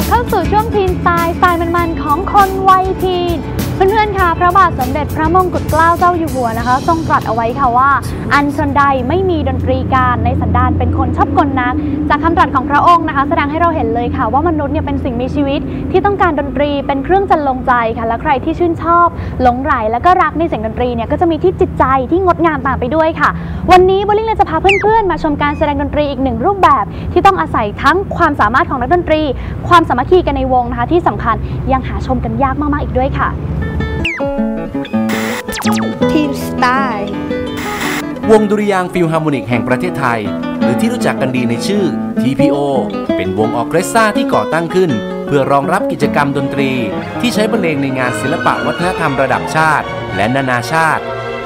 บเข้าสู่ช่วงทีนสไตล์สไตล์มันๆของคนวัยทีน พื่อนๆค่ะพระบาทสมเด็จพระมงกุฎเกล้าเจ้าอยู่หัวนะคะ ทรงตรัสเอาไว้ค่ะว่า อันชนใดไม่มีดนตรีการในสันดานเป็นคนชอบกลนัก จากคำตรัสของพระองค์นะคะ แสดงให้เราเห็นเลยค่ะ ว่ามนุษย์เนี่ยเป็นสิ่งมีชีวิต ที่ต้องการดนตรีเป็นเครื่องจันลงใจค่ะ และใครที่ชื่นชอบ หลงใหลแล้วก็รักในเสียงดนตรีเนี่ยก็จะมีที่จิตใจที่งดงามตามไปด้วยค่ะ วันนี้บลิ่งเลยจะพาเพื่อนๆ มาชมการแสดงดนตรีอีกหนึ่งรูปแบบ ที่ต้องอาศัยทั้งความสามารถของนักดนตรี ความสามัคคีกันในวงนะคะที่สำคัญยังหาชมกันยากมากๆอีกด้วยค่ะ วงดุริยางฟิลฮาร์โมนิกแห่งประเทศไทย หรือที่รู้จักกันดีในชื่อ TPO เป็นวงออเคสตราที่ก่อตั้งขึ้น เพื่อรองรับกิจกรรมดนตรี ที่ใช้บรรเลงในงานศิลปะวัฒนธรรมระดับชาติ และนานาชาติ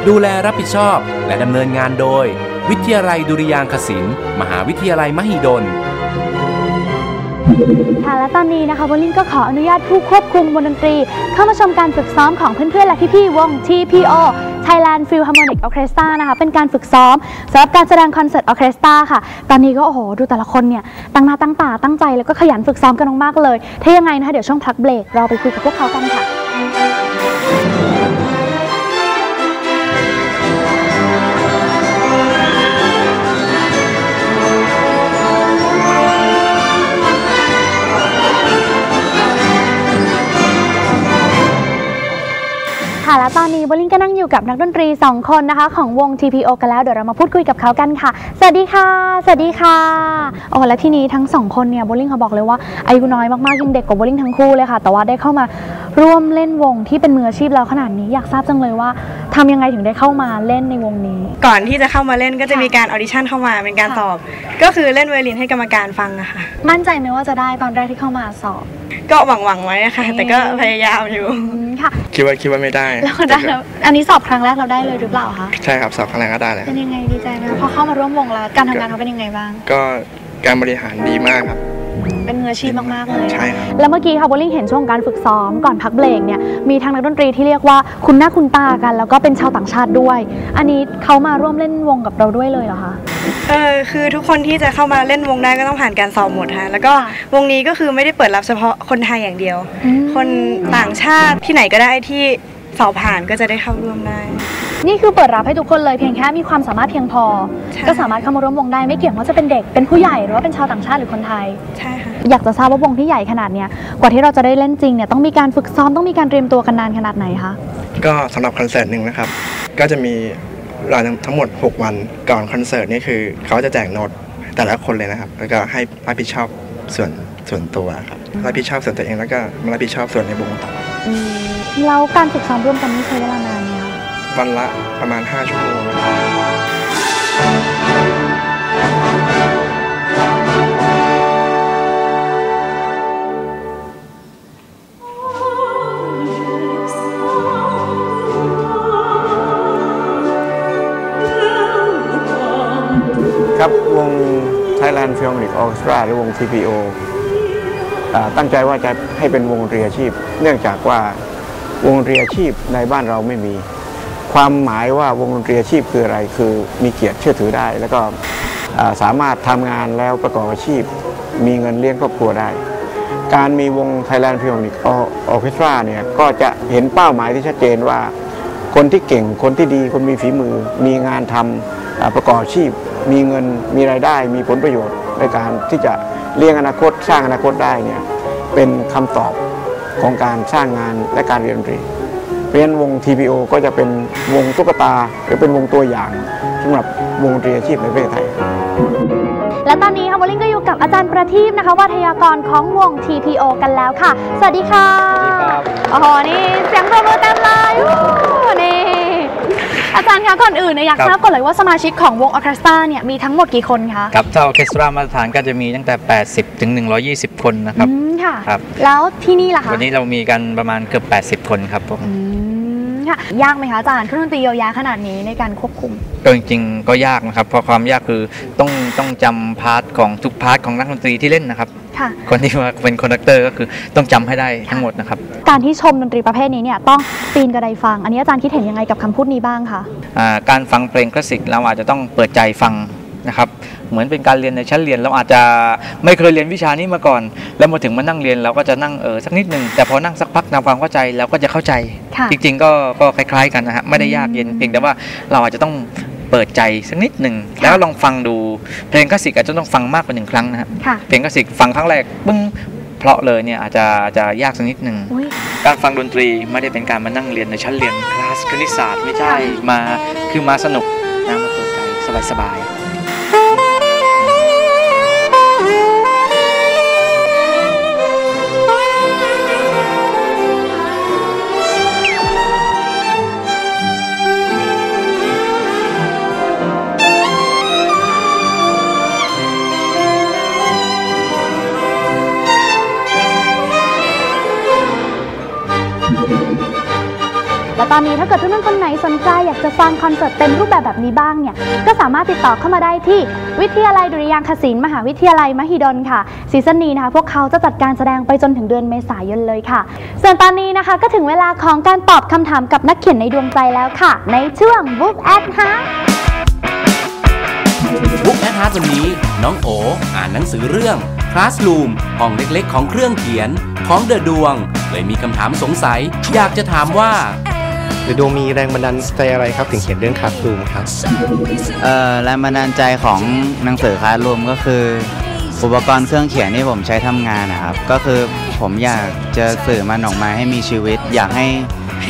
ดูแลรับผิดชอบ และดำเนินงานโดย วิทยาลัยดุริยางคศิลป์มหาวิทยาลัยมหิดลค่ะและตอนนี้นะคะโบลิ่งก็ขออนุญาตผู้ควบคุมวงดนตรี เข้ามาชมการฝึกซ้อมของเพื่อนๆและพี่ๆวง TPO Thailand Philharmonic Orchestra นะคะเป็นการฝึกซ้อมสำหรับการแสดงคอนเสิร์ตออเคสตราค่ะ ตอนนี้ก็โอ้โหดูแต่ละคนเนี่ยตั้งหน้าตั้งตาตั้งใจแล้วก็ขยันฝึกซ้อมกันมากๆเลย ถ้ายังไงนะคะเดี๋ยวช่วงพักเบรกเราไปคุยกับพวกเขากันค่ะค่ะและตอนนี้โบลิงก็นั่ง อยู่กับนักดนตรี 2 คนนะคะ ของวง TPO กันแล้วเดี๋ยวเรามาพูดคุยกับเขากันค่ะ สวัสดีค่ะ สวัสดีค่ะโอ้และที่นี้ทั้งสองคนเนี่ยโบลิ่งเขาบอกเลยว่าอายุน้อยมากๆยังเด็กกว่าโบลิ่งทั้งคู่เลยค่ะ แต่ว่าได้เข้ามาร่วมเล่นวงที่เป็นมืออาชีพแล้วขนาดนี้อยากทราบจังเลยว่าทำยังไงถึงได้เข้ามาเล่นในวงนี้ ก่อนที่จะเข้ามาเล่นก็จะค่ะมีการออดิชั่นเข้ามาเป็นการค่ะสอบ ก็คือเล่นไวโอลินให้กรรมการฟังอะค่ะ มั่นใจไหมว่าจะได้ตอนแรกที่เข้ามาสอบ ก็หวังหวังๆไว้นะคะแต่ก็พยายามอยู่อืมค่ะ คิดว่าคิดว่าไม่ได้แล้วได้แล้วอันนี้สอบครั้งแรกเราได้เลยหรือเปล่าคะใช่ครับสอบครั้งแรกก็ได้เลยคเป็รับนยังไงดีใจไหมคะพอเข้ามาร่วมวงแล้วการทำงานเขาเป็นยังไงบ้าง ก็การบริหารดีมากครับ เป็นมืออาชีพมากๆเลยใช่ครับแล้วเมื่อกี้ค่ะโบลิ่งเห็นช่วงการฝึกซ้อมก่อนพักเบรกเนี่ยมีทางนักดนตรีที่เรียกว่าคุณหน้าคุณตากัน แล้วก็เป็นชาวต่างชาติด้วย อันนี้เขามาร่วมเล่นวงกับเราด้วยเลยเหรอคะ เออคือทุกคนที่จะเข้ามาเล่นวงได้ก็ต้องผ่านการสอบหมดค่ะแล้วก็ค่ะวงนี้ก็คือไม่ได้เปิดรับเฉพาะคนไทยอย่างเดียว อืม คนต่างชาติที่ไหนก็ได้ที่ สอบผ่านก็จะได้เข้าร่วมได้ นี่คือเปิดรับให้ทุกคนเลยเพียงแค่มีความสามารถเพียงพอใช่ก็สามารถเข้ามาร่วมวงได้ไม่เกี่ยงว่าจะเป็นเด็กเป็นผู้ใหญ่หรือว่าเป็นชาวต่างชาติหรือคนไทยใช่ค่ะอยากจะทราบว่าวงที่ใหญ่ขนาดเนี้ยกว่าที่เราจะได้เล่นจริงเนี่ยต้องมีการฝึกซ้อมต้องมีการเตรียมตัวกันนานขนาดไหนคะก็สำหรับคอนเสิร์ตหนึ่งนะครับก็จะมีเวลาทั้งหมด 6 วันก่อนคอนเสิร์ตนี่คือเขาจะแจกโน้ตแต่ละคนเลยนะครับ แล้วก็ให้รับผิดชอบส่วนส่วนตัวครับรับผิดชอบส่วนตัวเองแล้วก็มารับผิดชอบส่วนในวงต่ออืม แล้วการฝึกซ้อมร่วมกันนี่ใช้เวลานานไหมคะวันละประมาณ 5 ชั่วโมงนะครับครับวง Thailand Philharmonic Orchestra หรือวง TPO อ่าตั้งใจว่าจะให้เป็นวงดนตรีอาชีพ เนื่องจากว่า วงดนตรีอาชีพในบ้านเราไม่มี ความหมายว่าวงดนตรีอาชีพคืออะไร คือมีเกียรติเชื่อถือได้ แล้วก็สามารถทำงานแล้วประกอบอาชีพ มีเงินเลี้ยงครอบครัวได้ การมีวง Thailand Philharmonic Orchestra เนี่ยก็จะเห็นเป้าหมายที่ชัดเจนว่า คนที่เก่งคนที่ดีคนมีฝีมือ มีงานทำอ่าประกอบอาชีพ มีเงินมีรายได้ มีผลประโยชน์ในการที่จะเลี้ยงอนาคตสร้างอนาคตได้เนี่ยเป็นคำตอบ ของการสร้างงานและการเรียนดนตรี เพราะฉะนั้นวง TPO ก็จะเป็นวงตุ๊กตาหรือเป็นวงตัวอย่างสำหรับวงดนตรีอาชีพในประเทศไทย และตอนนี้ค่ะโบลิ่งก็อยู่กับอาจารย์ประทีปนะคะวัทยากรของวง TPO กันแล้วค่ะ สวัสดีค่ะสวัสดีครับโอ้โหนี่เสียงปรบมือเต็มเลยอู้นี่ อาจารย์คะก่อนอื่นเนี่ยอยากครับทราบก่อนเลยว่าสมาชิกของวงออร์เคสตราเนี่ยมีทั้งหมดกี่คนคะครับถ้าออร์เคสตรามาตรฐานก็จะมีตั้งแต่ 80ถึง120 คนนะครับอืมค่ะครับแล้วที่นี่ล่ะคะวันนี้เรามีกันประมาณเกือบ 80 คนครับผมอืมค่ะยากไหมคะอาจารย์เครื่องดนตรีเยอะแยะขนาดนี้ในการควบคุมก็จริงๆก็ยากนะครับเพราะความยากคือต้องต้องจำพาร์ทของทุกพาร์ทของนักดนตรีที่เล่นนะครับ ค่ะ คนที่มาเป็นคอนดักเตอร์ก็คือต้องจำให้ได้ทั้งหมดนะครับ การที่ชมดนตรีประเภทนี้เนี่ยต้องปีนกระไดฟัง อันนี้อาจารย์คิดเห็นยังไงกับคำพูดนี้บ้างคะอ่าการฟังเพลงคลาสสิกเราอาจจะต้องเปิดใจฟังนะครับเหมือนเป็นการเรียนในชั้นเรียนเราอาจจะไม่เคยเรียนวิชานี้มาก่อน แล้วมาถึงมานั่งเรียนเราก็จะนั่งเออสักนิดหนึ่งแต่พอนั่งสักพักทำความเข้าใจเราก็จะเข้าใจค่ะจริงๆก็ก็คล้าย ๆ กันนะฮะไม่ได้ยากเย็นเพียงแต่ว่าเราอาจจะต้อง เปิดใจสักนิดหนึ่งแล้วลองฟังดูเพลงคลาสสิกอาจจะต้องฟังมากกว่าหนึ่งครั้งนะฮะค่ะเพลงคลาสสิกฟังครั้งแรกปึ้งเพราะเลยเนี่ยอาจจะอาจจะยากสักนิดหนึ่งอุ้ยการฟังดนตรีไม่ได้เป็นการมานั่งเรียนในชั้นเรียนคลาสคณิตศาสตร์ไม่ใช่มาคือมาสนุกนะมาเปิดใจสบายๆ และตอนนี้ถ้าเกิดเพื่อนๆคนไหนสนใจอยากจะฟังคอนเสิร์ตเต็มรูปแบบแบบนี้บ้างเนี่ยก็สามารถติดต่อเข้ามาได้ที่วิทยาลัยดุริยางคศิลป์มหาวิทยาลัยมหิดลค่ะซีซั่นนี้นะคะพวกเขาจะจัดการแสดงไปจนถึงเดือนเมษายนเลยค่ะ ส่วนตอนนี้นะคะก็ถึงเวลาของการตอบคำถามกับนักเขียนในดวงใจแล้วค่ะ ในช่วง Book at Heart บุ๊กแอดฮาร์ดวันนี้น้องโออ่านหนังสือเรื่อง Classroom ห้องเล็กๆ ของเครื่องเขียนของเดอะดวง เลยมีคำถามสงสัย อยากจะถามว่า หรือดวงมีแรงบันดาลใจอะไรครับถึงเขียนเรื่องคาร์ตูมครับเอ่อแรงบันดาลใจของหนังสือคลาสรูมก็คือ อุปกรณ์เครื่องเขียนที่ผมใช้ทำงานนะครับ ก็คือผมอยากจะสื่อมันออกมาให้มีชีวิต อยากให้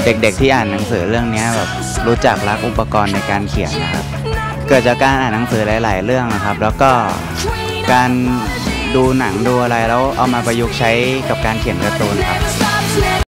เด็กๆที่อ่านหนังสือเรื่องนี้แบบรู้จักรักอุปกรณ์ในการเขียนนะครับ เกิดจากการอ่านหนังสือหลาย ๆ เรื่องนะครับ แล้วก็การดูหนังดูอะไรแล้วเอามาประยุกต์ใช้กับการเขียนการ์ตูนครับ